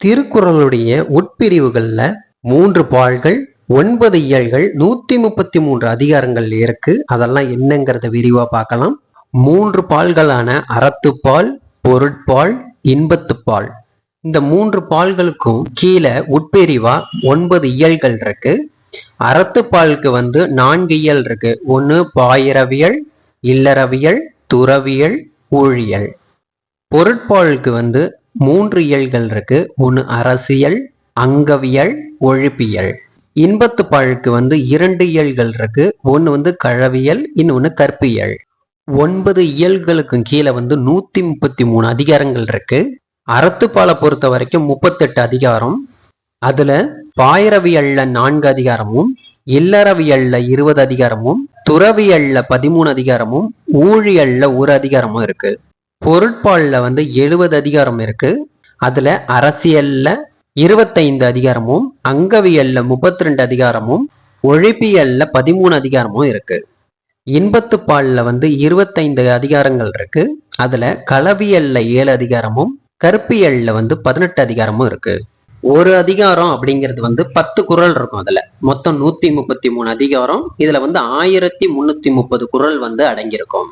திருக்குறளுடைய உட்பிரிவுகள்ல மூன்று பால்கள் ஒன்பது இயல்கள் நூத்தி முப்பத்தி மூன்று அதிகாரங்கள் இருக்கு. அதெல்லாம் என்னங்கிறத விரிவா பார்க்கலாம். மூன்று பால்களான அறத்துப்பால் பொருட்பால் இன்பத்துப்பால். இந்த மூன்று பால்களுக்கும் கீழே உட்பிரிவா ஒன்பது இயல்கள் இருக்கு. அறத்துப்பாலுக்கு வந்து நான்கு இயல் இருக்கு. ஒன்று பாயிரவியல் இல்லறவியல் துறவியல் ஊழியல். பொருட்பாலுக்கு வந்து மூன்று இயல்கள் இருக்கு. ஒன்று அரசியல் அங்கவியல் ஒழிப்பியல். இன்பத்து பாழுக்கு வந்து இரண்டு இயல்கள் இருக்கு. ஒன்று வந்து கழவியல் இன்னொன்று கற்பியல். ஒன்பது இயல்களுக்கும் கீழே வந்து நூத்தி முப்பத்தி மூணு அதிகாரங்கள் இருக்கு. அறத்துப்பாலை பொறுத்த வரைக்கும் முப்பத்தெட்டு அதிகாரம். அதுல பாயிரவியல்ல நான்கு அதிகாரமும் இல்லறவியல்ல இருபது அதிகாரமும் துறவியல்ல பதிமூணு அதிகாரமும் ஊழியல்ல ஒரு அதிகாரமும் இருக்கு. பொருட்பாலில் வந்து எழுபது அதிகாரம் இருக்கு. அதுல அரசியல்ல இருபத்தைந்து அதிகாரமும் அங்கவியல்ல முப்பத்தி ரெண்டு அதிகாரமும் ஒழிப்பியல்ல பதிமூணு அதிகாரமும் இருக்கு. இன்பத்து பாலில் வந்து இருபத்தைந்து அதிகாரங்கள் இருக்கு. அதுல களவியல்ல ஏழு அதிகாரமும் கற்பியல்ல வந்து பதினெட்டு அதிகாரமும் இருக்கு. ஒரு அதிகாரம் அப்படிங்கிறது வந்து பத்து குறள் இருக்கும் அதுல. மொத்தம் நூத்தி முப்பத்தி மூணு அதிகாரம். இதுல வந்து ஆயிரத்தி முன்னூத்தி முப்பது குறள் வந்து அடங்கியிருக்கும்.